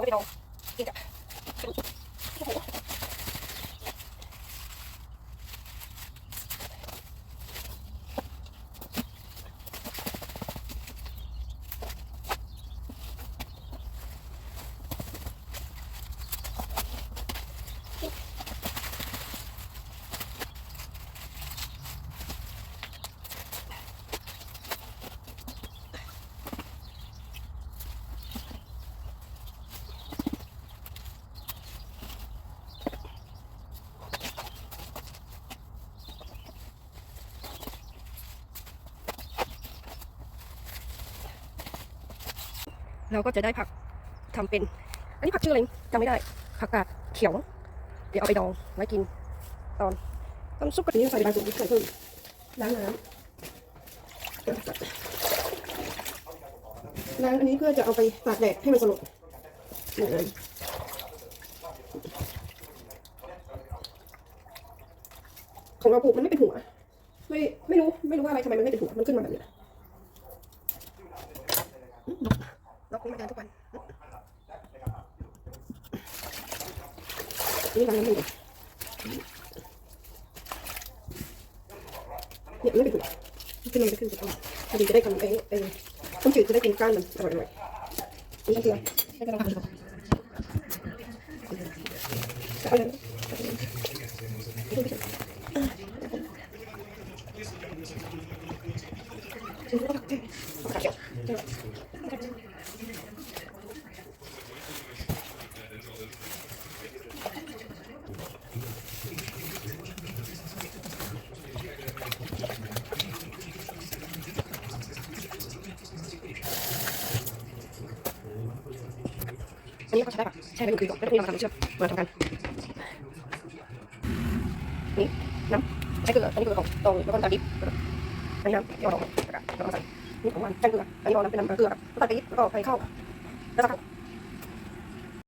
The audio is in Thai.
我给它弄一点。 เราก็จะได้ผักทำเป็น อันนี้ผักชื่ออะไรจำไม่ได้ ผักกาดเขียว เดี๋ยวเอาไปดองไว้กิน ตอนต้นซุปกะทิใส่ใบสุกใส่เพิ่มล้างน้ำล้างอันนี้เพื่อจะเอาไปตากแดดให้มันสลบเลยของเราปลูกมันไม่เป็นหัว ไม่ไม่รู้ไม่รู้ว่าอะไรทำไมมันไม่เป็นหัวมันขึ้นมาแบบนี้ อืมนกนกนี่มาเดินทุกวันนี่ล้างน้ำมันก่อนเนี่ยมันไม่เป็นหัวขึ้นมาจะขึ้นจะต้นพอดีจะได้ทำไอ้ไอ้ต้มจืดจะได้กินก้านมันอร่อยๆนี่ก็เกลือไม่ต้องทำดีกว่าจะเอาเลยถึงแล้วผักเขีย อันนี้ก็ใช้ได้ปะใช่ไปหนึ่งคืนก่อนแล้วพรุ่งนี้เรามาทำเชื่อมมาทำกันนี่น้ำใช้เกลืออันนี้เกลือของตองแล้วก็น้ำตาลดิบอันนี้น้ำที่เราลงแล้วก็ใส่นี่ของมันแป้งเกลืออันนี้เราน้ำเป็นน้ำเกลือครับน้ำตาลปี๊บแล้วก็ไปเข้าแล้วก็